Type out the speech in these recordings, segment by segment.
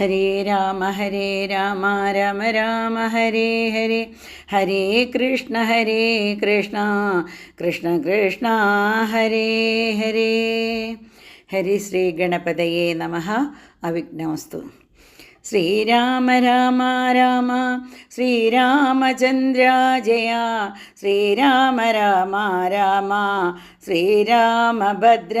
ഹരേ രാമ ഹരേ രാമ രാമ രാമ ഹരേ ഹരേ. ഹരേ കൃഷ്ണ ഹരേ കൃഷ്ണ. കൃഷ്ണ കൃഷ്ണ ഹരേ ഹരേ. ഹരി ശ്രീ ഗണപതയേ നമ. അവിഘ്നമസ്തു. ശ്രീരാമ രാമ രാമ ശ്രീരാമചന്ദ്ര ജയ. ശ്രീരാമ രാമ രാമ ശ്രീരാമഭദ്ര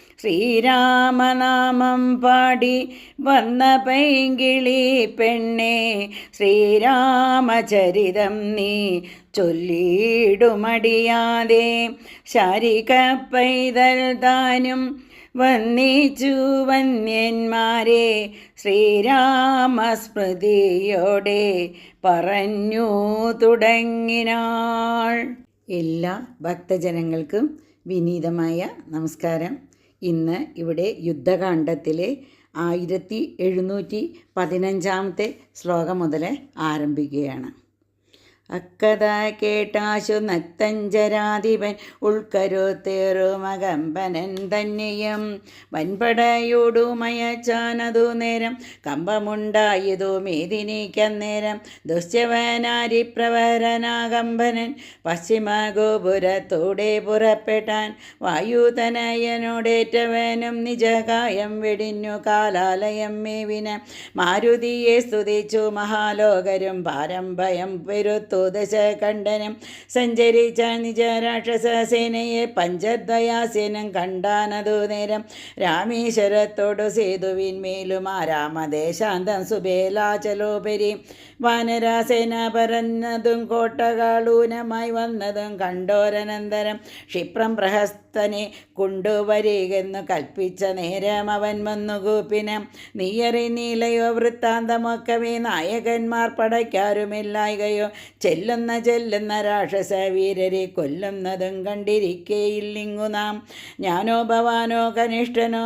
ശ്രീരാമനാമം പാടി വന്ന പൈങ്കിളി പെണ്ണെ ശ്രീരാമചരിതം നീ ചൊല്ലിയിടുമടിയാതെ. ശാരിക പൈതൽ താനും വന്നിച്ചു വന്യന്മാരെ ശ്രീരാമസ്മൃതിയോടെ പറഞ്ഞു തുടങ്ങിനാൾ. എല്ലാ ഭക്തജനങ്ങൾക്കും വിനീതമായ നമസ്കാരം. ഇന്ന് ഇവിടെ യുദ്ധകാണ്ഡത്തിലെ ആയിരത്തി എഴുന്നൂറ്റി പതിനഞ്ചാമത്തെ ശ്ലോകം മുതൽ ആരംഭിക്കുകയാണ്. അക്കഥ കേട്ടാശു നക്തഞ്ചരാധിപൻ ഉൾക്കരുത്തേറുമകമ്പനൻ തന്നെയും. വൻപടയോടുമയച്ചാനതു നേരം കമ്പമുണ്ടായതു മേദിനിക്കന്നേരം ദുശ്യവനാരിപ്രവരനാകമ്പനൻ പശ്ചിമഗോപുരത്തോടെ പുറപ്പെട്ടാൻ വായുതനയനോടേറ്റവനും നിജകായം വെടിഞ്ഞു കാലാലയം മേവിന മാരുതിയെ സ്തുതിച്ചു മഹാലോകരും പാരമ്പയം പെരുത്തു. ദശകണ്ഠനം സഞ്ചരിച്ച നിജ രാക്ഷസസേനയെ പഞ്ചദ്വയാസേനം കണ്ടാനതു നേരം രാമേശ്വരത്തോടു സേതുവിന്മേലും ആ രാമദേശാന്തം സുബേലാചലോപരി വാനരാസേന പറഞ്ഞതും കോട്ടകാളൂനമായി വന്നതും കണ്ടോരനന്തരം ക്ഷിപ്രം പ്രഹസ്തനെ കൊണ്ടുവരികെന്നു കൽപ്പിച്ച നേരം അവൻ വന്നു കൂപ്പിനം. നീയറി നീലയോ വൃത്താന്തമൊക്കവേ നായകന്മാർ പടയ്ക്കാരുമില്ലായകയോ ചെല്ലുന്ന ചെല്ലുന്ന രാക്ഷസ വീരരെ കൊല്ലുന്നതും കണ്ടിരിക്കേയില്ലിങ്ങു നാം. ഞാനോ ഭവാനോ കനിഷ്ഠനോ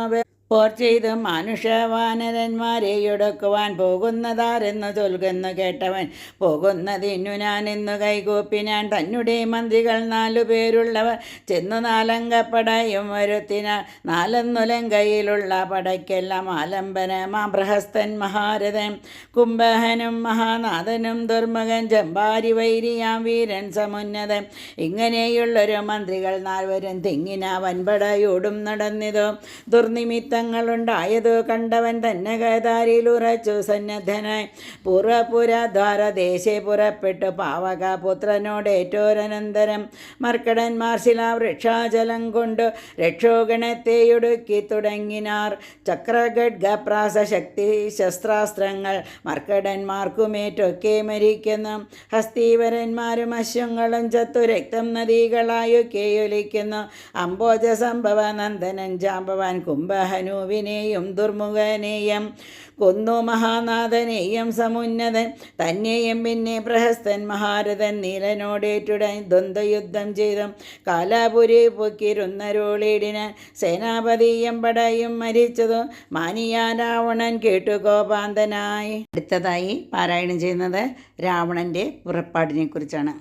പോർ ചെയ്ത് മാനുഷവാനരന്മാരെ ഒടുക്കുവാൻ പോകുന്നതാരെന്നു ചൊൽകുന്നു കേട്ടവൻ. പോകുന്നതിനു ഞാൻ എന്നു കൈകൂപ്പി ഞാൻ തന്നെ മന്ത്രികൾ നാലു പേരുള്ളവർ. ചെന്നു നാലങ്കപ്പടയും വരുത്തിന നാലെന്നുലങ്കയിലുള്ള പടയ്ക്കെല്ലാം ആലംബനമാ. ബൃഹസ്തൻ മഹാരഥൻ കുംഭഹനും മഹാനാഥനും ദുർമുഖൻ ജമ്പാരി വൈരിയാം വീരൻ സമുന്നതൻ. ഇങ്ങനെയുള്ളൊരു മന്ത്രികൾ നാൽവരും തിങ്ങിന വൻപടയോടും നടന്നിതോ. ദുർനിമിത്തങ്ങളുണ്ടായതു കണ്ടവൻ തന്നെ കൈതാരിയിൽ ഉറച്ചു സന്നദ്ധനായി. പൂർവപുരദ്വാര ദേശേ പുറപ്പെട്ടു പാവക പുത്രനോടേറ്റോരനന്തരം മർക്കടന്മാർ ശിലാവൃക്ഷാജലം കൊണ്ടു രക്ഷോഗണത്തെയൊടുക്കി തുടങ്ങിനാർ. ചക്രഗഡ്ഗപ്രാസ ശക്തി ശസ്ത്രാസ്ത്രങ്ങൾ മർക്കടന്മാർക്കുമേറ്റൊക്കെ മരിക്കുന്നു. ഹസ്തീവരന്മാരും അശ്വങ്ങളും ചത്തു രക്തം നദികളായൊക്കെ ഒലിക്കുന്നു അംബോജ സംഭവ നന്ദനൻ ജാമ്പവാൻ കുംഭഹനുവിനെയും ദുർമുഖനെയും കൊന്നു മഹാനാഥനെയും സമുന്നതൻ. തന്നെയും പിന്നെ പ്രഹസ്തൻ മഹാരഥൻ നീലനോടേറ്റുടൻ ദ്വന്ദ്വയുദ്ധം ചെയ്തും. കാലാപുരി പൊക്കിരുന്നരോളിടിനാൻ സേനാപതിയും പടയും മരിച്ചതും. മാനിയാ രാവണൻ കേട്ടു കോപാന്തനായി അടുത്തതായി പാരായണം ചെയ്യുന്നത് രാവണന്റെ പുറപ്പാടിനെ കുറിച്ചാണ്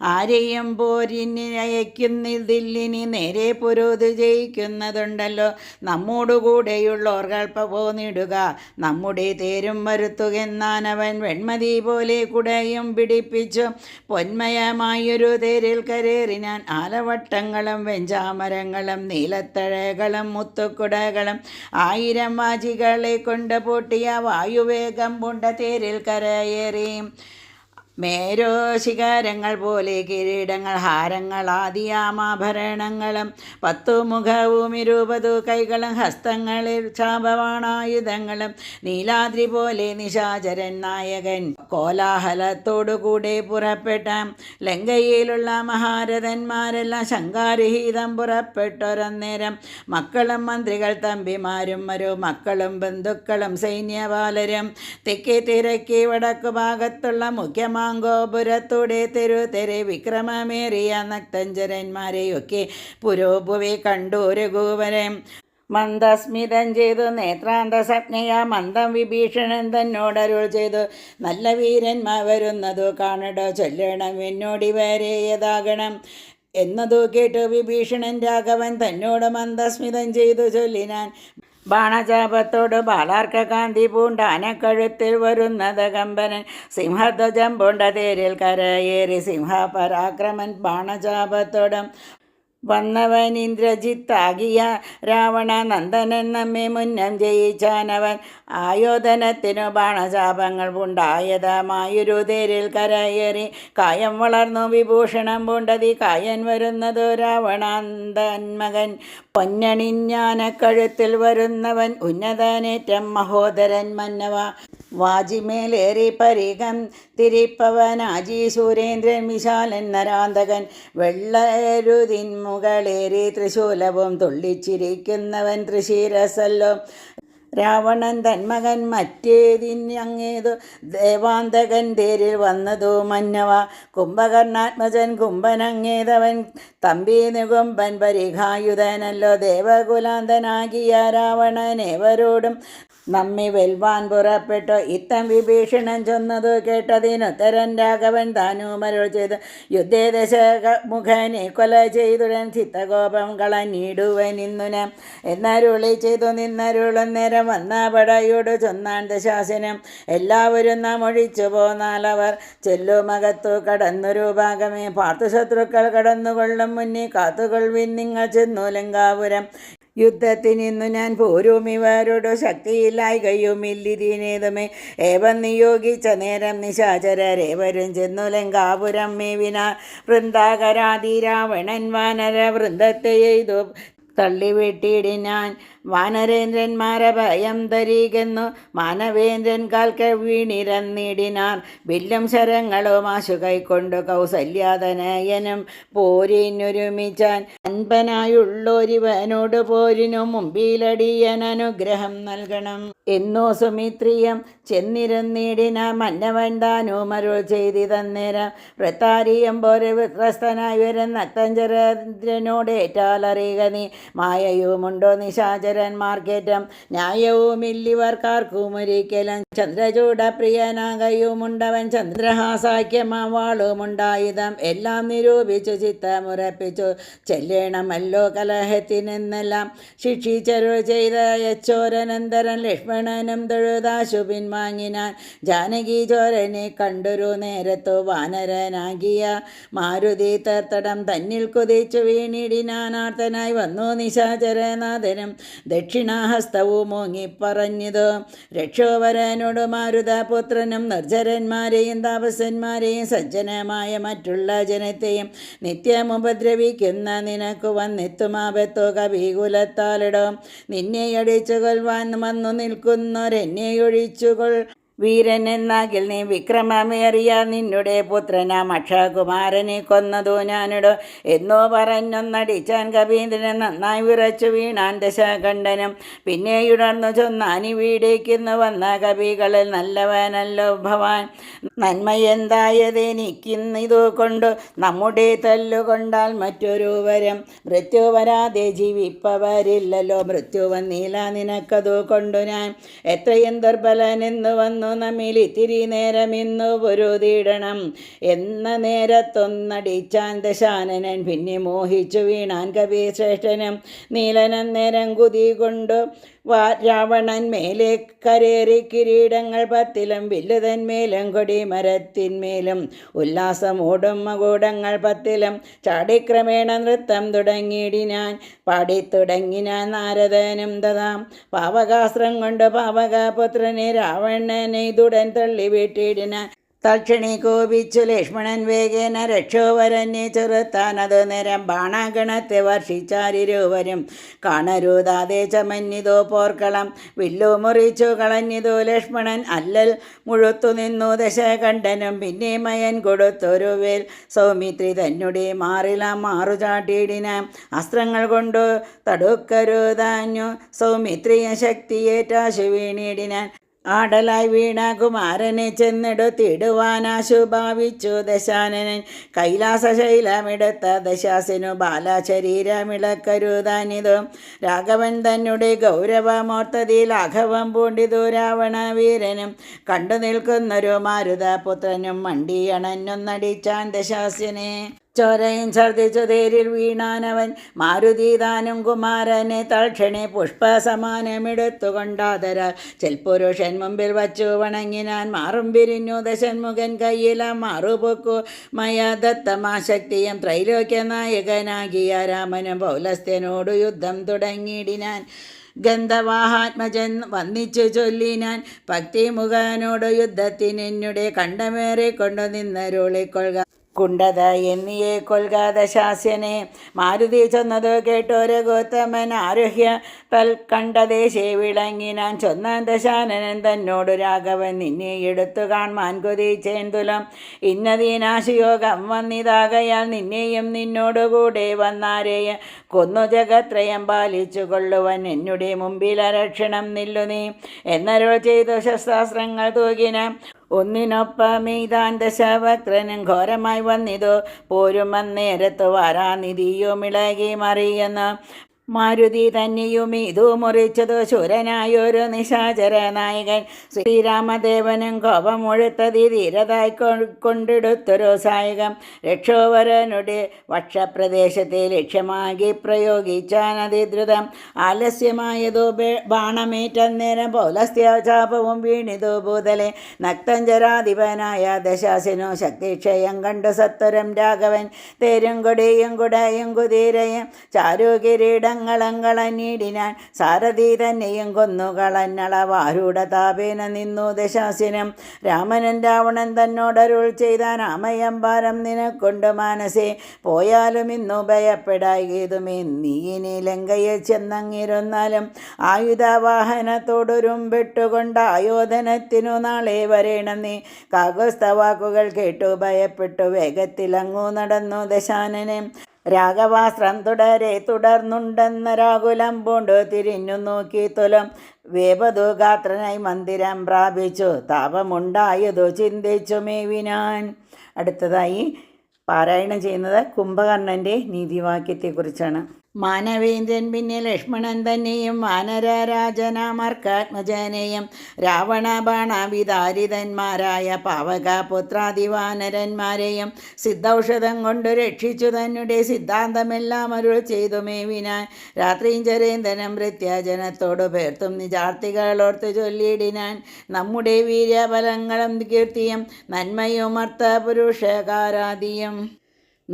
ആരെയും പോരിന് അയക്കുന്നിതില്ലിനി നേരെ പുരോത് ജയിക്കുന്നതുണ്ടല്ലോ. നമ്മോടുകൂടെയുള്ളോർ കൽപ്പ പോന്നിടുക. നമ്മുടെ തേരും വരുത്തുകെന്നാനവൻ വെൺമതി പോലെ കുടയും പിടിപ്പിച്ചു. പൊന്മയമായൊരു തേരിൽ കരേറിനാൻ ആലവട്ടങ്ങളും വെഞ്ചാമരങ്ങളും നീലത്തഴകളും മുത്തുക്കുടകളും ആയിരം വാജികളെ കൊണ്ട് പൂട്ടിയ വായുവേഗം പൂണ്ട തേരിൽ കരയേറി. മേരോ ശിഖരങ്ങൾ പോലെ കിരീടങ്ങൾ ഹാരങ്ങൾ ആദിയാമാഭരണങ്ങളും പത്തു മുഖവും ഇരുപതു കൈകളും ഹസ്തങ്ങളിൽ ശാപവാണായുധങ്ങളും നീലാദ്രി പോലെ നിശാചരൻ നായകൻ. കോലാഹലത്തോടുകൂടെ പുറപ്പെട്ട ലങ്കയിലുള്ള മഹാരഥന്മാരെല്ലാം ശങ്കാരഹിതം പുറപ്പെട്ടൊരന്നേരം മക്കളും മന്ത്രികൾ തമ്പിമാരും ഒരു മക്കളും ബന്ധുക്കളും സൈന്യപാലരും തെക്കേ തിരക്കി വടക്കു ഭാഗത്തുള്ള മുഖ്യമാങ്കോപുരത്തൂടെ തെരുതെരെ വിക്രമമേറിയ നക്തഞ്ചരന്മാരെയൊക്കെ പുരോഭുവി കണ്ടു രഘുവരെ മന്ദസ്മിതം ചെയ്തു നേത്രാന്ത സപ്നയ മന്ദം വിഭീഷണൻ തന്നോടരുൾ ചെയ്തു. നല്ല വീരന്മാർ വരുന്നതു കാണട ചൊല്ലണം എന്നോടിവരേയതാകണം എന്നതു കേട്ടു വിഭീഷണൻ രാഘവൻ തന്നോട് മന്ദസ്മിതം ചെയ്തു ചൊല്ലിനാൻ. ബാണചാപത്തോട് ബാലാർക്ക കാന്തി പൂണ്ട ആനക്കഴുത്തിൽ വരുന്നത് കമ്പനൻ. സിംഹധ്വജം പൂണ്ട തേരിൽ കരയേറി സിംഹപരാക്രമൻ ബാണചാപത്തോടും വന്നവൻ ഇന്ദ്രജിത്താകിയ രാവണ നന്ദനൻ നമ്മെ മുന്നം ജയിച്ചാനവൻ. ആയോധനത്തിനു ബാണശാപങ്ങൾ ഉണ്ടായതമായൊരു തേരിൽ കരയേറി കായം വളർന്നു വിഭൂഷണം പൂണ്ടതി കായൻ വരുന്നതു രാവണാന്തൻ മകൻ പൊന്നണിഞ്ഞാനക്കഴുത്തിൽ വരുന്നവൻ ഉന്നതനേറ്റം മഹോദരൻ മന്നവ. വാജിമേലേറി പരികം തിരിപ്പവനാജി സുരേന്ദ്രൻ വിശാലൻ നരാന്തകൻ വെള്ളരുതിന്മുകളേറി തൃശൂലവും തുള്ളിച്ചിരിക്കുന്നവൻ തൃശീരസല്ലോ രാവണൻ തന്മകൻ മറ്റേതിനങ്ങേതു ദേവാന്തകൻ തേരിൽ വന്നതു മന്നവ. കുംഭകർണാത്മജൻ കുംഭനങ്ങേതവൻ തമ്പി നികുംബൻ പരിഘായുധനല്ലോ ദേവകുലാന്തനാകിയ രാവണനേവരോടും നമ്മി വെൽവാൻ പുറപ്പെട്ടു. ഇത്തം വിഭീഷണൻ ചൊന്നതു കേട്ടതിനുത്തരൻ രാഘവൻ താനൂമരുൾ ചെയ്ത്. യുദ്ധേദശ മുഖനെ കൊല ചെയ്തുടൻ ചിത്തകോപം കളഞ്ഞിടുവൻ ഇന്നുന. എന്നരുളി ചെയ്തു നിന്നരുളും നേരം വന്ന പടയോട് ചൊന്നാൻ ദശാസനം. എല്ലാവരും നാം ഒഴിച്ചു പോന്നാലവർ ചെല്ലുമകത്തു കടന്നൊരു ഭാഗമേ. പാർത്ഥശത്രുക്കൾ കടന്നുകൊള്ളും മുന്നേ കാത്തുകൊള്ളുവിൻ നിങ്ങൾ ചെന്നു ലങ്കാപുരം. യുദ്ധത്തിനിന്നു ഞാൻ പോരും. കയ്യും ഇല്ലിരിനേതുമേ ഏവം നിയോഗിച്ച നേരം നിശാചരരേവരും ചെന്നു ലങ്കാപുരം മേവിന വൃന്ദാകരാതി രാവണൻ വാനര വൃന്ദത്തെ എയ്തു. തള്ളിവെട്ടിയിടിനാൻ വാനരേന്ദ്രന്മാരെ ഭയം തരീകെന്നു മാനവേന്ദ്രൻ കാൽക്ക് വീണിരന്നിടിനാർ വില്ലും ശരങ്ങളും ആശു കൈക്കൊണ്ടു കൗസല്യാതനയനും പോരിനൊരുമിച്ചാൻ. അൻപനായുള്ളൊരിവനോട് പോരിനു മുമ്പിലടിയൻ അനുഗ്രഹം നൽകണം. എന്നോ സുമിത്രിയം ചെന്നിരുന്നിടിന മന്നവൻ താനുമരുൾ ചെയ്തിതന്നേരം വൃത്താരിയം പോലെ വൃത്രസ്ഥനായി വരുന്ന നത്തഞ്ചരദ്രനോടേറ്റാലറിയുക നീ. മായയുമുണ്ടോ നിശാചരന്മാർക്കേറ്റം ന്യായവുമില്ലിവർക്കാർക്കും ഒരിക്കലും ചന്ദ്രചൂടപ്രിയനാകയുമുണ്ടവൻ ചന്ദ്രഹാസാഖ്യമാവാളുമുണ്ടായുധം എല്ലാം നിരൂപിച്ചു ചിത്തമുറപ്പിച്ചു. ചെല്ലണമല്ലോ കലഹത്തിനെന്നെല്ലാം ശിക്ഷിച്ചരു ചെയ്ത യച്ചോരനന്തരൻ ലക്ഷ്മണനും തൊഴുതാശു പിൻവാങ്ങിനാൻ ജാനകി ചോരനെ കണ്ടൊരു നേരത്തു വാനരനാകിയ മാരുതി തർത്തടം തന്നിൽ കുതിച്ചു വീണിടിനാനാർത്തനായി വന്നു നിശാചരനാഥനും ദക്ഷിണാഹസ്തവും ഓങ്ങിപ്പറഞ്ഞത്. രക്ഷോവരനോട് മാരുതപുത്രനും നിർജരന്മാരെയും താപസന്മാരെയും സജ്ജനമായ മറ്റുള്ള ജനത്തെയും നിത്യം ഉപദ്രവിക്കുന്ന നിനക്ക് വന്നെത്തുമാപത്തോ കവികുലത്താലിടം. നിന്നെ അടിച്ചു വന്നു നിൽക്കുന്നൊരെന്നെ ഒഴിച്ചുകൊൾ വീരൻ എന്നാകിൽ നീ വിക്രമമേറിയ നിന്നുടെ പുത്രനാം അക്ഷകുമാരനെ കൊന്നതു ഞാനിടോ. എന്നോ പറഞ്ഞൊന്നടിച്ചാൻ കവീന്ദ്രൻ നന്നായി വിറച്ചു വീണാൻ ദശകണ്ഠനം. പിന്നെയുണർന്നു ചൊന്നാനി വീടേക്കിന്ന് വന്ന കവികളിൽ നല്ലവനല്ലോ ഭവാൻ. നന്മയെന്തായതെനിക്കിന്നിതു കൊണ്ടു? നമ്മുടെ തല്ലുകൊണ്ടാൽ മറ്റൊരു വരം മൃത്യു വരാതെ ജീവിപ്പവരില്ലല്ലോ. മൃത്യു വന്നില്ല നിനക്കതു കൊണ്ടു ഞാൻ. എത്രയും ദുർബലനെന്ന് വന്നു നമ്മിൽ ഇത്തിരി നേരമിന്നു പൊരുതിയിടണം. എന്ന നേരത്തൊന്നടിച്ചാൻ ദശാനനൻ പിന്നെ മോഹിച്ചു വീണാൻ കവി നീലനന്നേരം നീലനം നേരം കുതി കൊണ്ടു രാവണൻ മേലെ കരേറി കിരീടങ്ങൾ പത്തിലും വില്ലുതന്മേലും കൊടിമരത്തിന്മേലും ഉല്ലാസമൂടും മകൂടങ്ങൾ പത്തിലും ചാടിക്രമേണ നൃത്തം തുടങ്ങിയിടി ഞാൻ പാടി തുടങ്ങി ഞാൻ നാരദനും തഥാം പാവകാസ്ത്രം കൊണ്ട് പാവകപുത്രനെ രാവണനെ ഇതുടൻ തള്ളി വീട്ടിടിനാൻ തൽക്ഷണി കോപിച്ചു ലക്ഷ്മണൻ വേഗേന രക്ഷോവരനെ ചെറുത്താനത് നേരം ബാണാഗണത്തെ വർഷിച്ചാരിരുവരും കാണരുതാതെ ചമഞ്ഞിതോ പോർക്കളം വില്ലു മുറിച്ചു കളഞ്ഞിതോ ലക്ഷ്മണൻ അല്ലൽ മുഴുത്തു നിന്നു ദശകണ്ഠനും പിന്നെ മയൻ കൊടുത്തൊരു വേൽ. സൗമിത്രി തന്നുടെ മാറില മാറുചാട്ടിയിടിന അസ്ത്രങ്ങൾ കൊണ്ടു തടുക്കരുതാഞ്ഞു. സൗമിത്രിയ ശക്തിയേറ്റാശു വീണിടിനാൻ ആടലായി വീണ കുമാരനെ ചെന്നെടുത്തിടുവാനാശു ഭാവിച്ചു ദശാനനൻ. കൈലാസശൈലമെടുത്ത ദശാസിനു ബാലശരീരമിളക്കരുതാനിതു. രാഘവൻ തന്നെ ഗൗരവമോർത്തതി ലാഘവം പൂണ്ടിതു രാവണ വീരനും കണ്ടു നിൽക്കുന്നൊരു മാരുതപുത്രനും മണ്ടിയണഞ്ഞൊന്നടിച്ചാൻ ദശാസ്യനെ ചോരയും ഛർദിച്ചു തേരിൽ വീണാനവൻ മാരുതീതാനും കുമാരനെ പുഷ്പ പുഷ്പസമാനമെടുത്തുകൊണ്ടാതര. ചെൽപുരുഷൻ മുമ്പിൽ വച്ചു വണങ്ങിനാൻ മാറും പിരിഞ്ഞു ദശന്മുഖൻ കയ്യില മാറുപൊക്കു. മയ ദത്തമാശക്തിയും ത്രൈലോക്യ നായകനാകിയ രാമനും പൗലസ്ത്യനോടു യുദ്ധം തുടങ്ങിയിടിനാൻ. ഗന്ധവാഹാത്മജൻ വന്നിച്ചു ചൊല്ലിനാൻ. ഭക്തിമുഖനോട് യുദ്ധത്തിനെന്നുടെ കണ്ടമേറെ കൊണ്ടു നിന്നരുളിക്കൊള്ളുക. കുണ്ടത എന്നിയെ കൊൽകാത ശാസ്യനെ. മാരുതി ചെന്നത് കേട്ടൊരു ഗോത്തമൻ ആരുഹ്യ. തൽ കണ്ടദേശേ വിളങ്ങിനാൻ ചൊന്നാൻ ദശാനനൻ തന്നോട് രാഘവൻ നിന്നെ എടുത്തു കാൺമാൻ കൊതിച്ചേന്തുലം ഇന്നതീനാശയോഗം വന്നിതാകയാൽ നിന്നെയും നിന്നോടുകൂടെ വന്നാരെയ കൊന്നു ജഗത്രയം പാലിച്ചു കൊള്ളുവൻ അരക്ഷണം നില്ലു നീ എന്നരുൾ ചെയ്തു ശസ്ത്രാസ്ത്രങ്ങൾ തൂകിന. ഒന്നിനൊപ്പമെയ്താൻ ദശവക്രനും ഘോരമായി വന്നിതു. പോരും അന്നേരത്തു വാരാനിധിയും മിളകി മറിയുന്ന. മാരുതി തന്നെയും ഇതു മുറിച്ചതു ശൂരനായൊരു നിശാചര നായകൻ. ശ്രീരാമദേവനും കോപമൊഴുത്തതി ധീരതായി കൊ- കൊണ്ടെടുത്തൊരു സായകം രക്ഷോവരനുടെ വക്ഷപ്രദേശത്തെ ലക്ഷ്യമാക്കി പ്രയോഗിച്ചാനതിദ്രുതം ആലസ്യമായതു ബാണമേറ്റന്നേരം പൗലസ്ത്യചാപവും വീണിതു ഭൂതലെ. നക്തഞ്ചരാധിപനായ ദശാസിനു ശക്തിക്ഷയം കണ്ടു സത്വരം രാഘവൻ. തേരും കൊടിയും കുടയും കുതിരയും ചാരുകിരീടങ്ങളങ്ങളഞ്ഞിടിനാൻ സാരഥി തന്നെയും കൊന്നുകളഞ്ഞളവാരൂഢ താപേന നിന്നു ദശാസിനം. രാമനൻ രാവണൻ തന്നോടരുൾ ചെയ്ത രാമയമ്പാരം നിനക്കൊണ്ട് മനസ്സേ പോയാലും ഇന്നു ഭയപ്പെടായതുമേ നീ ഇനി ലങ്കയിൽ ചെന്നങ്ങിരുന്നാലും ആയുധവാഹനത്തോടൊരും പെട്ടുകൊണ്ട് ആയോധനത്തിനു നാളെ വരേണം നീ. കാകുസ്ത വാക്കുകൾ കേട്ടു ഭയപ്പെട്ടു വേഗത്തിലങ്ങു നടന്നു ദശാനനെ. രാഘവാസ്ത്രം തുടരെ തുടർന്നുണ്ടെന്ന രാകുലം പൂണ്ടു തിരിഞ്ഞു നോക്കി തുലം. വേപതു ഗാത്രനായി മന്ദിരം പ്രാപിച്ചു. താപമുണ്ടായതു ചിന്തിച്ചു മേവിനാൻ. അടുത്തതായി പാരായണം ചെയ്യുന്നത് കുംഭകർണന്റെ നീതിവാക്യത്തെക്കുറിച്ചാണ്. മാനവേന്ദ്രൻ പിന്നെ ലക്ഷ്മണൻ തന്നെയും വാനരരാജനാമർക്കാത്മജനെയും രാവണ ബാണവിതാരിതന്മാരായ പാവക പുത്രാദിവാനരന്മാരെയും സിദ്ധൌഷധം കൊണ്ട് രക്ഷിച്ചു തന്നെ സിദ്ധാന്തമെല്ലാം അരുൾ ചെയ്തു മേവിനാൻ രാത്രിയും ചരേന്ദ്രനും പ്രത്യാജനത്തോട് പേർത്തും നിജാർത്ഥികളോർത്ത് ചൊല്ലിയിടിനാൻ. നമ്മുടെ വീര്യബലങ്ങളും കീർത്തിയും നന്മയും അർത്ഥ പുരുഷകാരാദിയും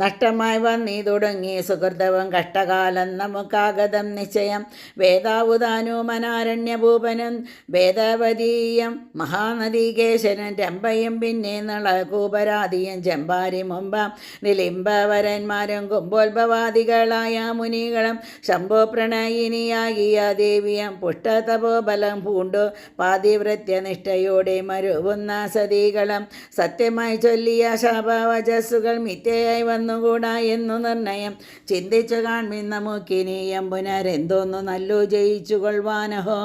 നഷ്ടമായി വന്നീ തുടങ്ങി. സുഹൃതവും കഷ്ടകാലം നമുക്കാഗതം നിശ്ചയം. വേദാവുതാനുമനാരണ്യഭൂപനും വേദവതീയം മഹാനദീകേശനും രമ്പയും പിന്നെ നളകൂപരാദിയും ചെമ്പാരി മുമ്പ. നിലിംബവരന്മാരും കുംഭോത്ഭവാദികളായ മുനികളും ശംഭോ പ്രണയിനിയാകിയ ദേവിയം പുഷ്ടതപോബലം പൂണ്ടു. പാതിവൃത്യനിഷ്ഠയോടെ മരുവുന്ന സതികളും സത്യമായി ചൊല്ലിയ ശാപവചസ്സുകൾ മിഥ്യയായി വന്നുകൂടാ എന്നു നിർണയം. ചിന്തിച്ചു കാൺമിൻ നമുക്കിനിയം പുനരെന്തോന്നു നല്ലു ജയിച്ചു കൊള്ളുവാനഹോ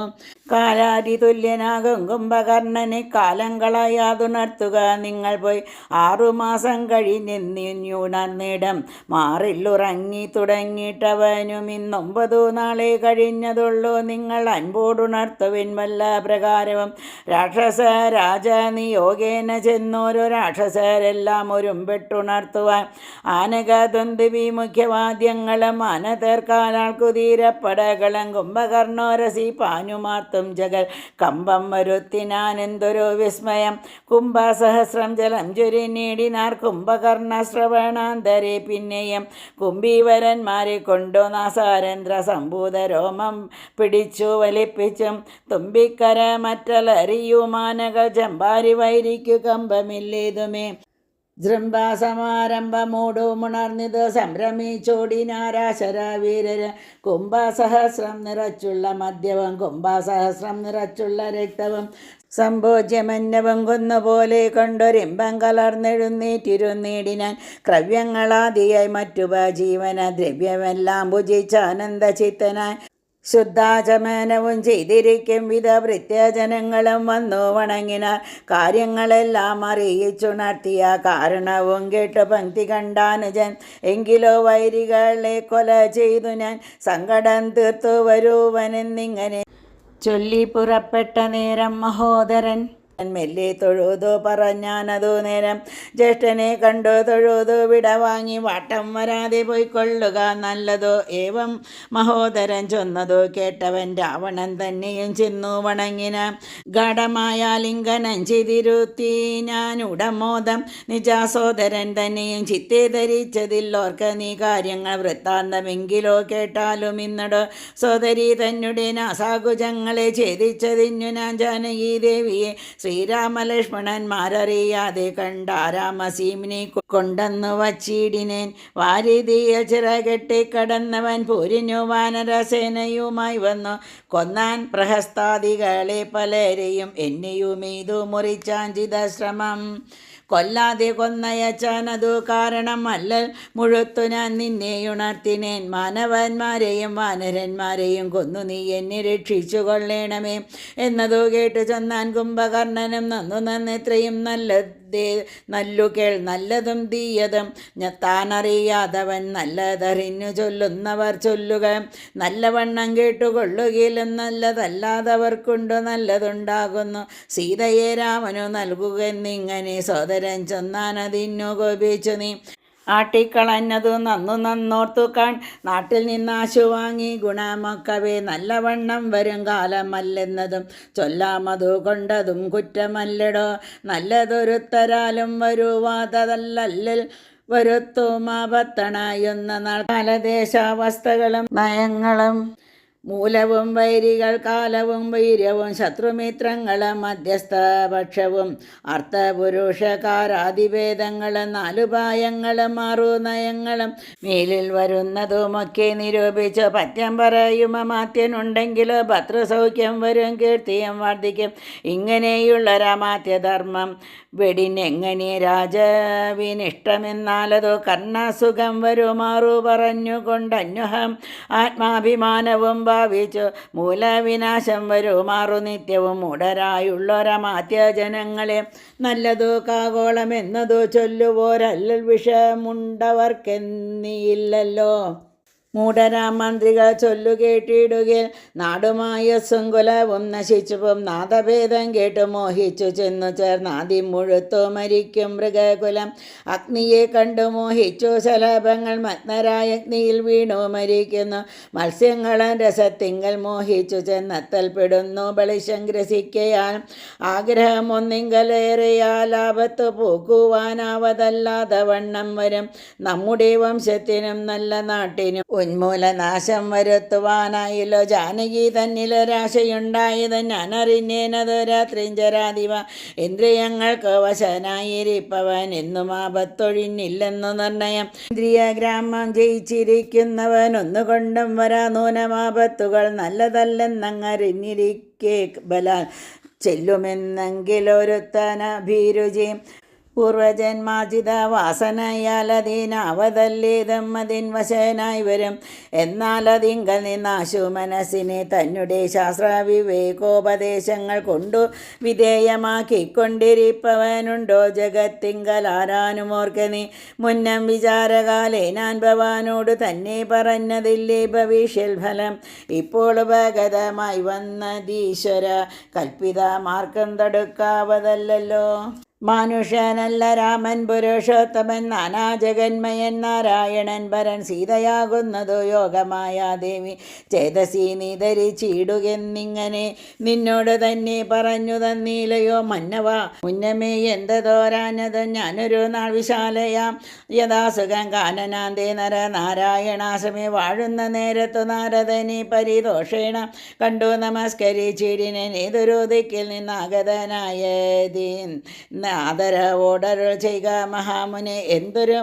കാലാതി തുല്യനാകും കുംഭകർണനെ കാലങ്ങളായാതുണർത്തുക നിങ്ങൾ പോയി ആറുമാസം കഴിഞ്ഞെന്നുണർന്നിടം മാറില്ലുറങ്ങി തുടങ്ങിയിട്ടവനും ഇന്നൊമ്പതു നാളെ കഴിഞ്ഞതുള്ളൂ. നിങ്ങൾ അൻപോടുണർത്തുവിൻ വല്ല പ്രകാരവും. രാക്ഷസ രാജ നിയോഗേന ചെന്നോരോ രാക്ഷസരെല്ലാം ഒരുമ്പെട്ടുണർത്തുവാൻ. ആനകദ്വന്ദ്വി മുഖ്യവാദ്യങ്ങളും ആന തീർക്കാനാൾ കുതിരപ്പടകളും കുംഭകർണോരസി പാനുമാർത്ത കത്തും ജഗൽ. കമ്പം വരുത്തിനാനെന്തൊരു വിസ്മയം. കുംഭസഹസ്രം ജലം ചുരിനീടിനാർ കുംഭകർണ ശ്രവണാന്തരെ പിന്നെയും. കുംഭീവരന്മാരെ കൊണ്ടു നാസാരേന്ദ്ര സംഭൂത രോമം പിടിച്ചു വലിപ്പിച്ചും. തുമ്പിക്കര മറ്റലറിയുമാനക ജമ്പാരി വൈരിക്കു കമ്പമില്ലേതുമേ. ജൃംഭാസമാരംഭമൂടുമുണർന്നിത് സംഭ്രമിച്ചോടിനാരാശര വീരര് കുംഭസഹസ്രം നിറച്ചുള്ള മദ്യവും കുംഭസഹസ്രം നിറച്ചുള്ള രക്തവും സംഭോജ്യമന്നവും കൊന്നുപോലെ കൊണ്ടൊരിമ്പം കലർന്നെഴുന്നേറ്റിരുന്നേടിനാൻ. ക്രവ്യങ്ങളാദിയായി മറ്റുപജീവന ദ്രവ്യമെല്ലാം ഭുജിച്ചാനന്ദചിത്തനായി ശുദ്ധാചമനവും ചെയ്തിരിക്കും വിധ വൃത്യജനങ്ങളും വന്നു വണങ്ങിനാൽ കാര്യങ്ങളെല്ലാം അറിയിച്ചുണർത്തിയ കാരണവും കേട്ട് പങ്ക്തി കണ്ടാനുജൻ എങ്കിലോ വൈരികളെ കൊല ചെയ്തു ഞാൻ. സങ്കടം തീർത്തു വരുവനെന്നിങ്ങനെ ചൊല്ലി പുറപ്പെട്ട നേരം മഹോദരൻ മെല്ലെ തൊഴുതു പറഞ്ഞാനതു നേരം. ജ്യേഷ്ഠനെ കണ്ടു തൊഴുതു വിട വാങ്ങി വാട്ടം വരാതെ പോയിക്കൊള്ളുക നല്ലതോ? ഏവം മഹോദരൻ ചൊന്നതോ കേട്ടവൻ രാവണൻ തന്നെയും ചെന്നു വണങ്ങിന. ഗാഠമായ ലിംഗനം ചെയ്തിരുത്തി ഞാൻ ഉടമോദം. നിജാസോദരൻ തന്നെയും ചിത്തെ ധരിച്ചതില്ലോർക്ക് നീ കാര്യങ്ങൾ വൃത്താന്തമെങ്കിലോ കേട്ടാലും ഇന്നടോ? സോദരി തന്നെ നാസാകുജങ്ങളെ ഛേദിച്ചതിനു ഞാൻ ജാനകി ദേവിയെ ശ്രീരാമലക്ഷ്മണന്മാരറിയാതെ കണ്ട രാമസീമിനെ കൊണ്ടെന്നു വച്ചിടിനേൻ. വാരിതീയ ചിറകെട്ടി കടന്നവൻ പൊരിഞ്ഞു വാനരസേനയുമായി വന്നു. കൊന്നാൻ പ്രഹസ്താദികളെ പലരെയും എന്നെയും ഇതു മുറിച്ചാഞ്ചിതശ്രമം കൊല്ലാതെ കൊന്നയച്ചാനതു കാരണം അല്ലൽ മുഴുത്തു ഞാൻ നിന്നെ ഉണർത്തിനേൻ. മാനവന്മാരെയും വാനരന്മാരെയും കൊന്നു നീ എന്നെ രക്ഷിച്ചു കൊള്ളേണമേ. എന്നതു കേട്ടു ചൊന്നാൻ കുംഭകർണനും നന്നു നന്നെത്രയും നല്ലതേ നല്ലു കേൾ നല്ലതും തീയതും താനറിയാതവൻ നല്ലതറിഞ്ഞു ചൊല്ലുന്നവർ ചൊല്ലുക. നല്ലവണ്ണം കേട്ടുകൊള്ളുകയിലും നല്ലതല്ലാതവർക്കുണ്ടു നല്ലതുണ്ടാകുന്നു. സീതയെ രാമനു നൽകുക എന്നിങ്ങനെ സോദരൻ ചൊന്നാനതിന്നു കോപിച്ചു നീ. ആട്ടിക്കളഞ്ഞതു നന്നു നന്നോർത്തു കാൺ. നാട്ടിൽ നിന്നാശു വാങ്ങി ഗുണമൊക്കവേ നല്ലവണ്ണം വരും കാലമല്ലെന്നതും ചൊല്ലാമതു കൊണ്ടതും കുറ്റമല്ലടോ. നല്ലതൊരുത്തരാലും വരുവാതതല്ലല്ലിൽ വരുത്തുമാപത്തണയുന്ന നാൾ. കാലദേശാവസ്ഥകളും നയങ്ങളും മൂലവും വൈരികൾ കാലവും വൈര്യവും ശത്രുമിത്രങ്ങളെ മധ്യസ്ഥപക്ഷവും അർത്ഥപുരുഷകാരാതിഭേദങ്ങളും നാലുപായങ്ങളും നയങ്ങളും മേലിൽ വരുന്നതുമൊക്കെ നിരൂപിച്ച്. പത്യം പറയുമ മാത്യനുണ്ടെങ്കിലോ ഭദ്രസൗഖ്യം വരും കീർത്തിയും വർദ്ധിക്കും. ഇങ്ങനെയുള്ള രാമാത്യധർമ്മം വെടിനെങ്ങനെ രാജവിനിഷ്ടമെന്നാലതോ കർണസുഖം വരുമാറു പറഞ്ഞുകൊണ്ടന്യുഹം ആത്മാഭിമാനവും ഭാവിച്ചു മൂലവിനാശം വരുമാറു നിത്യവും മൂഢരായുള്ളൊരമാത്യജനങ്ങളെ നല്ലതു കാകോളമെന്നതോ ചൊല്ലുവോരല്ലൽ വിഷമുണ്ടവർക്കെന്നിയില്ലല്ലോ മൂഢരാം മന്ത്രികൾ ചൊല്ലുകേട്ടിടുകയിൽ നാടുമായ സുങ്കുലവും നശിച്ചുപും. നാദഭേദം കേട്ടു മോഹിച്ചു ചെന്നു ചേർന്നാദി മുഴുത്തു മരിക്കും മൃഗകുലം. അഗ്നിയെ കണ്ടു മോഹിച്ചു. ശലഭങ്ങൾ മഗ്നരായ അഗ്നിയിൽ വീണു മരിക്കുന്നു. മത്സ്യങ്ങളും രസത്തിങ്കൽ മോഹിച്ചു ചെന്നത്തൽപ്പെടുന്നു ബളിശം ഗ്രസിക്കയാൽ ആഗ്രഹം ഒന്നിങ്കലേറിയാൽ ആപത്ത് പൂക്കുവാനാവതല്ലാതെ വണ്ണം വരും. നമ്മുടെ വംശത്തിനും നല്ല നാട്ടിനും ഉന്മൂലനാശം വരുത്തുവാനായില്ലോ. ജാനകി തന്നിലൊരാശയുണ്ടായത് രാത്രിഞ്ചരാതിവ ഇന്ദ്രിയങ്ങൾക്ക് വശനായിരിപ്പവൻ എന്നും ആപത്തൊഴിഞ്ഞില്ലെന്നു നിർണയം. ഇന്ദ്രിയ ഗ്രാമം ജയിച്ചിരിക്കുന്നവൻ ഒന്നുകൊണ്ടും വരാ നൂനമാപത്തുകൾ നല്ലതല്ലെന്നങ്ങറിഞ്ഞിരിക്കേ ബലാൽ. ചെല്ലുമെന്നെങ്കിലൊരുത്തന ഭീരുചി പൂർവജന്മാജിത വാസനയാലതീനാവതല്ലേതും ദമ്മതിൻ വശനായി വരും. എന്നാൽ അതിങ്കൽ നിന്നാശു മനസ്സിനെ തന്നെ ശാസ്ത്ര വിവേകോപദേശങ്ങൾ കൊണ്ടു വിധേയമാക്കിക്കൊണ്ടിരിപ്പവനുണ്ടോ ജഗത്തിങ്കൽ? ആരാനുമോർക്ക നീ. മുന്നം വിചാരകാലേ ഞാൻ ഭവാനോട് തന്നെ പറഞ്ഞതില്ലേ ഭവിഷ്യൽ ഫലം? ഇപ്പോൾ ഭഗതമായി വന്നതീശ്വര കൽപ്പിത മാർഗം തടുക്കാവതല്ലോ മാനുഷനല്ല രാമൻ പുരുഷോത്തമൻ നാനാ ജഗന്മയൻ നാരായണൻ പരൻ സീതയാകുന്നതു യോഗമായ ദേവി. ചേതസി നീ ധരിച്ചിടുകെന്നിങ്ങനെ നിന്നോട് തന്നെ പറഞ്ഞു തന്നീലയോ മന്നവ. മുന്നമേ എന്തതോരാഞ്ഞത് ഞാനൊരു നാൾ വിശാലയാം. യഥാസുഖം കാനനാന്തേ നര നാരായണാശ്രമേ വാഴുന്ന നേരത്തു നാരദനെ പരിദോഷേണ കണ്ടു നമസ്കരിച്ചിടിനെ ഏതൊരു ദിക്കിൽ നിന്നാഗതനായതീൻ. ആദരവോടരുൾ ചെയ്യുക മഹാമുനെ. എന്തൊരു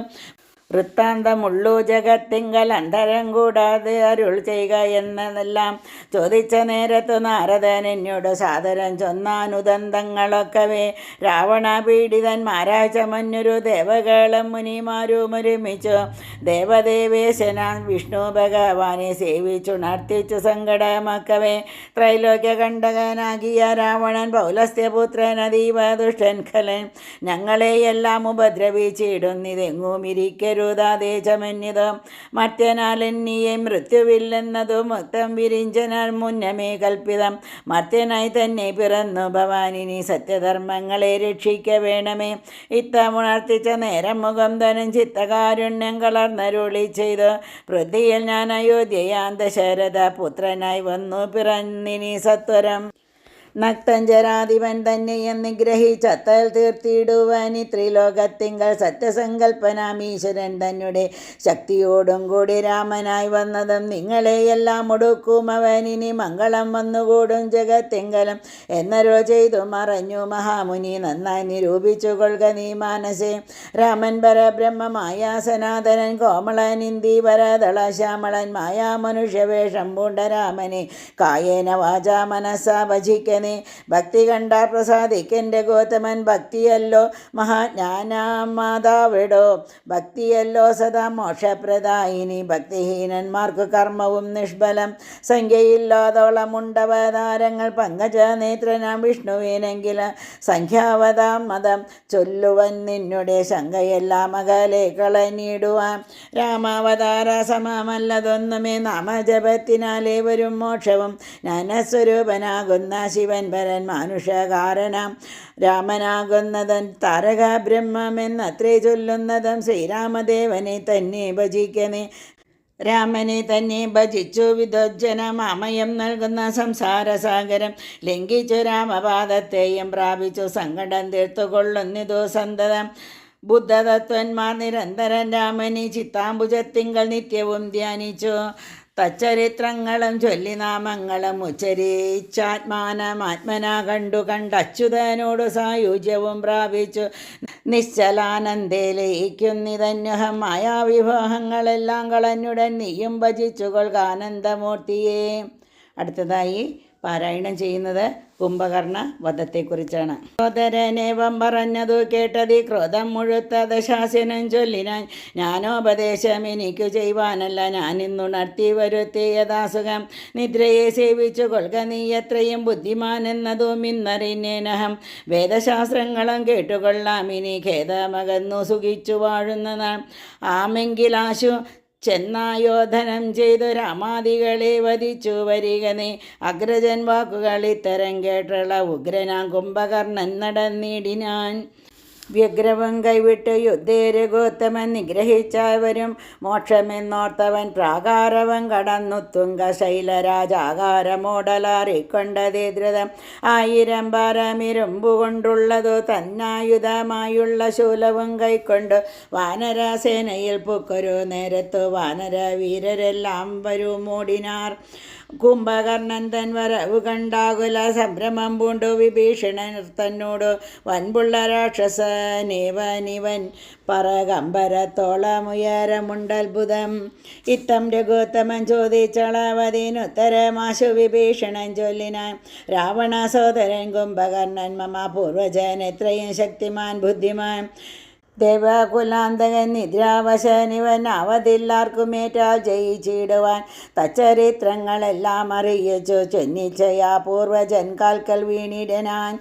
വൃത്താന്തമുള്ളൂ ജഗത്തിങ്കൽ അന്തരം കൂടാതെ അരുൾ ചെയ്യുക എന്നതെല്ലാം ചോദിച്ച നേരത്തു നാരദൻ എന്നോട് സാദരം ചൊന്നാനുദന്തങ്ങളൊക്കവേ. രാവണ പീഡിതന്മാരായ മഞ്ഞൊരു ദേവകളും മുനിമാരും ഒരുമിച്ചു. ദേവദേവേശന വിഷ്ണു ഭഗവാനെ സേവിച്ചുണർത്തിച്ചു സങ്കടമക്കവേ. ത്രൈലോക്യ കണ്ടകനാകിയ രാവണൻ പൗലസ്ത്യപുത്രൻ അതീവ ദുഷ്ടൻ ഖലൻ ഞങ്ങളെയെല്ലാം ഉപദ്രവിച്ചിടുന്നിതെങ്ങും ഇരിക്കരുതാതെ ചമന്യത മർത്യനാലെന്നിയെ മൃത്യുവില്ലെന്നതു മുക്തം വിരിഞ്ചനാൽ മുന്നമേ കൽപ്പിതം. മർത്യനായി തന്നെ പിറന്നു ഭവാനിനി സത്യധർമ്മങ്ങളെ രക്ഷിക്ക വേണമേ. ഇത്തമുണർത്തിച്ച നേരം മുഖം ധനം ചിത്തകാരുണ്യം കളർന്നരുളി ചെയ്ത് പൃഥ്വിയിൽ ഞാൻ അയോധ്യയാന്ത ശരദ പുത്രനായി വന്നു പിറന്നിനി സത്വരം. നക്തഞ്ചരാധിപൻ തന്നെയെന്ന് ഗ്രഹിച്ചത്തൽ തീർത്തിയിടുവാനി ത്രിലോകത്തിങ്കൾ ത്രിലോകത്തിങ്കൽ സത്യസങ്കൽപ്പനാമീശ്വരൻ തന്നെ ശക്തിയോടും കൂടി രാമനായി വന്നതും നിങ്ങളെയെല്ലാം ഒടുക്കും. അവൻ ഇനി മംഗളം വന്നുകൂടും ജഗത്തിങ്കലം. എന്നരോ ചെയ്തു മറഞ്ഞു മഹാമുനി നന്നായി നിരൂപിച്ചു കൊള്ളുക നീ മാനസേ. രാമൻ പരബ്രഹ്മമായ സനാതനൻ കോമളൻ ഇന്ദി വരദള ശ്യാമളൻ മായാ മനുഷ്യവേഷം പൂണ്ട രാമനെ. കായേന വാചാ മനസ്സാ ഭജിക്കനേ ഭക്തി കണ്ടാൽ പ്രസാദിക്കെന്റെ ഗോതമൻ ഭക്തിയല്ലോ. മഹാജ്ഞാനാമാതാവിടോ. ഭക്തിയല്ലോ സദാ മോക്ഷപ്രദായിനി ഭക്തിഹീനന്മാർക്ക് കർമ്മവും നിഷ്ഫലം. സംഖ്യയില്ലാതോളമുണ്ടവതാരങ്ങൾ പങ്കജ നേത്രനാം വിഷ്ണുവിനെങ്കിൽ സംഖ്യാവതാം മതം ചൊല്ലുവൻ നിന്നുടെ ശങ്കയെല്ലാം അകലെ കളഞ്ഞിടുവാൻ. രാമാവതാര സമമല്ലതൊന്നുമേ നാമജപത്തിനാലേ വരും മോക്ഷവും ജ്ഞാനസ്വരൂപനാകുന്ന ശിവൻ പരൻ മാനുഷകാരനാം രാമനാകുന്നതൻ താരക ബ്രഹ്മമെന്നത്രേ ചൊല്ലുന്നതും ശ്രീരാമദേവനെ തന്നെ ഭജിക്കണേ. രാമനെ തന്നെ ഭജിച്ചു വിദോജ്ജന മാമയം നൽകുന്ന സംസാരസാഗരം. ലംഘിച്ചു രാമപാദത്തെയും പ്രാപിച്ചു സങ്കടം തീർത്തുകൊള്ളുന്നിതു സന്തതം. ബുദ്ധതത്വന്മാർ നിരന്തരം രാമനെ ചിത്താംബുജത്തിങ്കൾ നിത്യവും ധ്യാനിച്ചു. തച്ചരിത്രങ്ങളും ചൊല്ലിനാമങ്ങളും ഉച്ചരിച്ചാത്മാനം ആത്മനാ കണ്ടു കണ്ടച്യുതനോട് സായുജ്യവും പ്രാപിച്ചു. നിശ്ചലാനന്ദേ ലയിക്കുന്നിതന്യഹം മായാവിവാഹങ്ങളെല്ലാം കളഞ്ഞുടൻ നീയും ഭജിച്ചുകൊള്ളുക കൊൾകാനന്ദമൂർത്തിയെ അടുത്തതായി പാരായണം ചെയ്യുന്നത് കുംഭകർണ വധത്തെക്കുറിച്ചാണ്. സോദരനേവം പറഞ്ഞതു കേട്ടതി ക്രോധം മുഴുത്തത് ശാസനം ചൊല്ലിനാൻ ഞാനോപദേശം എനിക്കു ചെയ്യുവാനല്ല. ഞാൻ ഇന്നുണർത്തി വരുത്തിയതാസുഖം നിദ്രയെ സേവിച്ചു കൊൽക നീ എത്രയും ബുദ്ധിമാൻ എന്നതും ഇന്നറിഞ്ഞേനഹം. വേദശാസ്ത്രങ്ങളും കേട്ടുകൊള്ളാം. ഇനി ഖേദമകന്നു സുഖിച്ചു വാഴുന്നതാണ് ആമെങ്കിലാശു ചെന്നായോധനം ചെയ്തു രാമാദികളെ വധിച്ചു. വരികനെ അഗ്രജൻ വാക്കുകൾ ഇത്തരം കേട്ടുള്ള ഉഗ്രനാം കുംഭകർണൻ നടന്നിടിനാൻ വ്യഗ്രവം കൈവിട്ട് യുദ്ധേര് ഗോത്തമൻ നിഗ്രഹിച്ചവരും മോക്ഷമെന്നോർത്തവൻ പ്രാകാരവം കടന്നു തുങ്ക ശൈലരാജാകാരമോടലാറിക്കൊണ്ടതേ ധൃതം ആയിരം പാരമിരുമ്പു കൊണ്ടുള്ളതു തന്നായുധമായുള്ള ശൂലവും കൈക്കൊണ്ട് വാനരസേനയിൽ പുക്കൊരു നേരത്തു വാനര വീരരെല്ലാം വരുമോടിനാർ കുംഭകർണൻ തൻ വരവ് കണ്ടാകുല സംരംഭം പൂണ്ടു വിഭീഷണൻ തന്നോട് വൻപുള്ള രാക്ഷസനേവനിവൻ പറകമ്പരത്തോളമുയരമുണ്ടത്ഭുതം. ഇത്തം രഘുത്തമൻ ചോദിച്ചളവതിനുത്തരമാശു വിഭീഷണൻ ചൊല്ലിനാൻ രാവണ സോദരൻ കുംഭകർണൻ മമ പൂർവജൻ എത്രയും ശക്തിമാൻ ബുദ്ധിമാൻ. ദേവകുലാന്തകൻ നിദ്രാവശനിവൻ അവതില്ലാർക്കുമേറ്റാൽ ജയിച്ചിടുവാൻ തച്ചരിത്രങ്ങളെല്ലാം അറിയിച്ചു. ചെന്നിച്ചയാ പൂർവജൻ കാൽക്കൽ വീണിടനാൻ.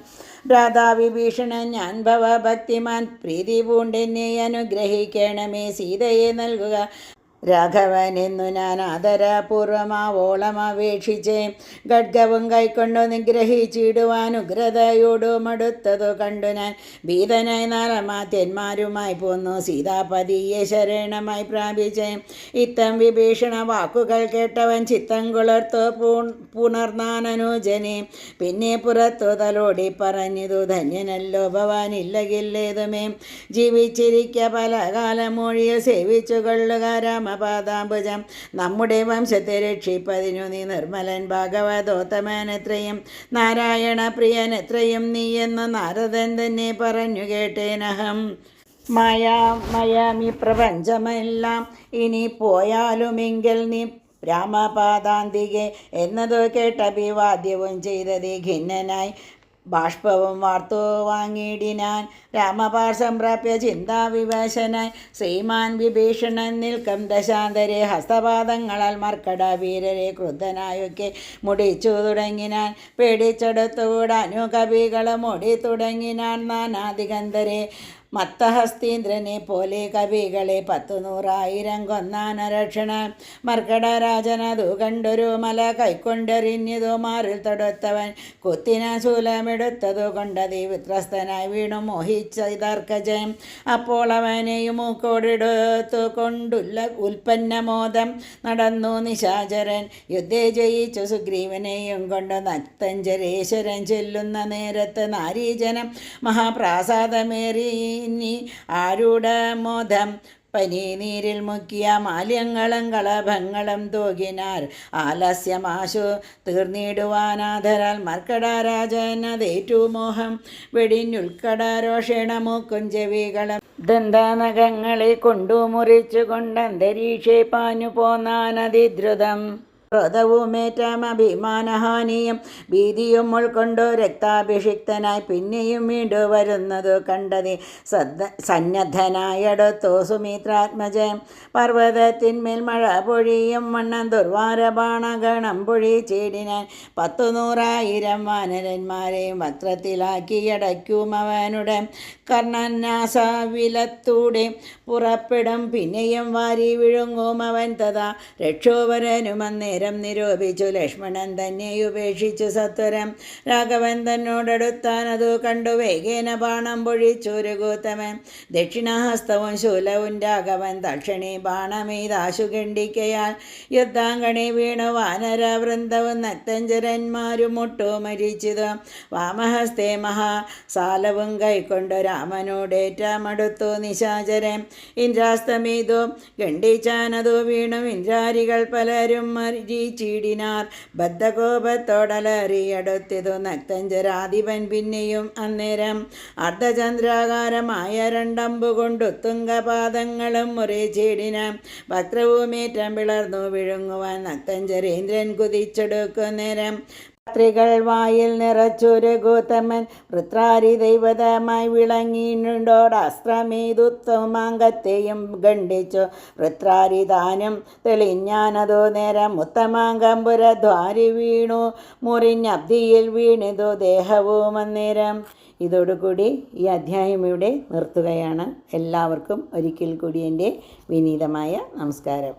വിഭീഷണൻ ഞാൻ ഭവഭക്തിമാൻ പ്രീതി പൂണ്ടെന്നെ അനുഗ്രഹിക്കണമേ. സീതയെ നൽകുക രാഘവൻ എന്നു ഞാൻ ആദരപൂർവമാവോളം അപേക്ഷിച്ച് ഖഡ്ഗവും കൈക്കൊണ്ടു നിഗ്രഹിച്ചിടുവാൻ ഉഗ്രതയോടും അടുത്തതു കണ്ടു ഞാൻ. ഭീതനായി നാലമാത്യന്മാരുമായി പോന്നു. സീതാപതിയെ ശരണമായി പ്രാപിച്ച് ഇത്തം വിഭീഷണ വാക്കുകൾ കേട്ടവൻ ചിത്തം കുളർത്തു പുണർന്നാനനുജനെ പിന്നെ പുറത്തു തലോടി പറഞ്ഞതു ധന്യനല്ലോ ഭവാൻ ഇല്ലകില്ലേതുമേ. ജീവിച്ചിരിക്ക പല കാലം മൊഴിയെ സേവിച്ചു കൊള്ളുക രാമപാദാംബുജം നമ്മുടെ വംശത്തെ രക്ഷിപ്പതിനു നീ നിർമ്മലൻ ഭാഗവതോത്തമനത്രയും നാരായണ പ്രിയനത്രയും നീ എന്ന് നാരദൻ തന്നെ പറഞ്ഞു കേട്ടേനഹം. മയാ മയാമി പ്രപഞ്ചമെല്ലാം ഇനി പോയാലുമെങ്കിൽ നീ രാമപാദാന്തികെ എന്നതു കേട്ട അഭിവാദ്യവും ചെയ്തത് ഖിന്നനായി. ബാഷ്പവും വാർത്തു വാങ്ങിയിടിനാൻ രാമപാർശ്വം പ്രാപ്യ ചിന്താവിവശനായി ശ്രീമാൻ വിഭീഷണൻ നിൽക്കം ദശാന്തരെ ഹസ്തപാദങ്ങളാൽ മർക്കട വീരരെ ക്രുദ്ധനായൊക്കെ മുടിച്ചു തുടങ്ങിനാൻ പേടിച്ചെടുത്തുകൂടാനു കവികളും മുടി തുടങ്ങിനാൻ നാനാദിഗന്ധരെ മത്തഹസ്തീന്ദ്രനെ പോലെ കവികളെ പത്തു നൂറായിരം കൊന്നാനരക്ഷണ മർക്കടരാജനതു കണ്ടൊരു മല കൈക്കൊണ്ടെറിഞ്ഞതു മാറിൽ തൊടുത്തവൻ കുത്തിന ശൂലമെടുത്തതു കൊണ്ടതി വിത്രസ്തനായി വീണു മോഹിച്ച മോഹിച്ചതർക്കജയം അപ്പോൾ അവനെയും മൂക്കോടെടുത്തു കൊണ്ടുള്ള ഉൽപ്പന്നമോദം നടന്നു നിശാചരൻ. യുദ്ധേ ജയിച്ചു സുഗ്രീവനെയും കൊണ്ട് നത്തഞ്ചരേശ്വരൻ ചെല്ലുന്ന നേരത്ത് നാരീജനം മഹാപ്രാസാദമേറി ഇനി ആരുടെ മോദം? പനിനീരിൽ മുക്കിയ മാലിന്യങ്ങളും കളഭങ്ങളും തൂകിനാർ ആലസ്യമാശു തീർന്നിടുവാനാധരാൽ മർക്കടരാജനതേറ്റു മോഹം വെടിഞ്ഞുൽക്കടരോഷേണ മൂക്കും ചെവികളും കൊണ്ടു മുറിച്ചു അന്തരീക്ഷേ പാഞ്ഞു പോന്നാനതിദ്രുതം ക്രോധവുമേറ്റാം അഭിമാനഹാനിയും ഭീതിയും ഉൾക്കൊണ്ടു രക്താഭിഷിക്തനായി പിന്നെയും വീണ്ടു വരുന്നതു കണ്ടത് സദ്ദ സന്നദ്ധനായടുത്തു. സുമിത്രാത്മജൻ പർവതത്തിന്മേൽ മഴ പൊഴിയും മണ്ണം ദുർവാരബാണഗണം ചേടിനാൻ പത്തു നൂറായിരം വാനരന്മാരെയും വക്രത്തിലാക്കിയടയ്ക്കും അവനുടെ കർണന്നാസവിലത്തൂടെ പുറപ്പെടും. പിന്നെയും വാരി വിഴുങ്ങും അവൻ തഥാ രക്ഷോവരനുമന്നേരം നിരൂപിച്ചു. ലക്ഷ്മണൻ തന്നെ ഉപേക്ഷിച്ചു സത്വരം. രാഘവൻ തന്നോടടുത്താൻ അതു കണ്ടു. വേഗേന ബാണം പൊഴിച്ചു രഘുത്തമൻ ദക്ഷിണഹസ്തവും ശൂലവും രാഘവൻ തക്ഷണി ബാണമെയ്താശു ഖണ്ഡിക്കയാൽ. യുദ്ധാങ്കണി വീണു. വാനര വൃന്ദവും നത്തഞ്ചരന്മാരും മുട്ടു മരിച്ചത്. വാമഹസ്തേ മഹാസാലവും കൈക്കൊണ്ട് രാമനോടേറ്റമടുത്തു നിശാചരൻ ഇന്ദ്രാസ്തമീതു ഖണ്ഡിച്ചാനതു വീണു. ഇന്ദ്രാരികൾ പലരും മരിച്ചിടിനാർ ബദ്ധകോപത്തോടലറിയടുത്തിതു നക്തഞ്ചരാധിപൻ പിന്നെയും അന്നേരം. അർദ്ധചന്ദ്രാകാരമായ രണ്ടമ്പു കൊണ്ടു തുങ്കപാദങ്ങളും മുറിച്ചിടിന വക്രവുമേറ്റം പിളർന്നു വിഴുങ്ങുവാൻ നക്തഞ്ചരേന്ദ്രൻ കുതിച്ചെടുക്കുന്നേരം. രാത്രികൾ വായിൽ നിറച്ചൊരു ഗോതമൻ വൃത്രാരി ദൈവതമായി വിളങ്ങിയിട്ടുണ്ടോടാസ്ത്രമേതുത്വമാങ്കത്തെയും ഖണ്ഡിച്ചു. വൃത്രാരി ദാനം തെളിഞ്ഞാനതോ നേരം ഉത്തമാങ്കമ്പുരദ്വാരി വീണു. മുറിഞ്ഞബ്ദിയിൽ വീണിതോ ദേഹവും അന്നേരം. ഇതോടുകൂടി ഈ അധ്യായം ഇവിടെ നിർത്തുകയാണ്. എല്ലാവർക്കും ഒരിക്കൽ കൂടി എന്റെ വിനീതമായ നമസ്കാരം.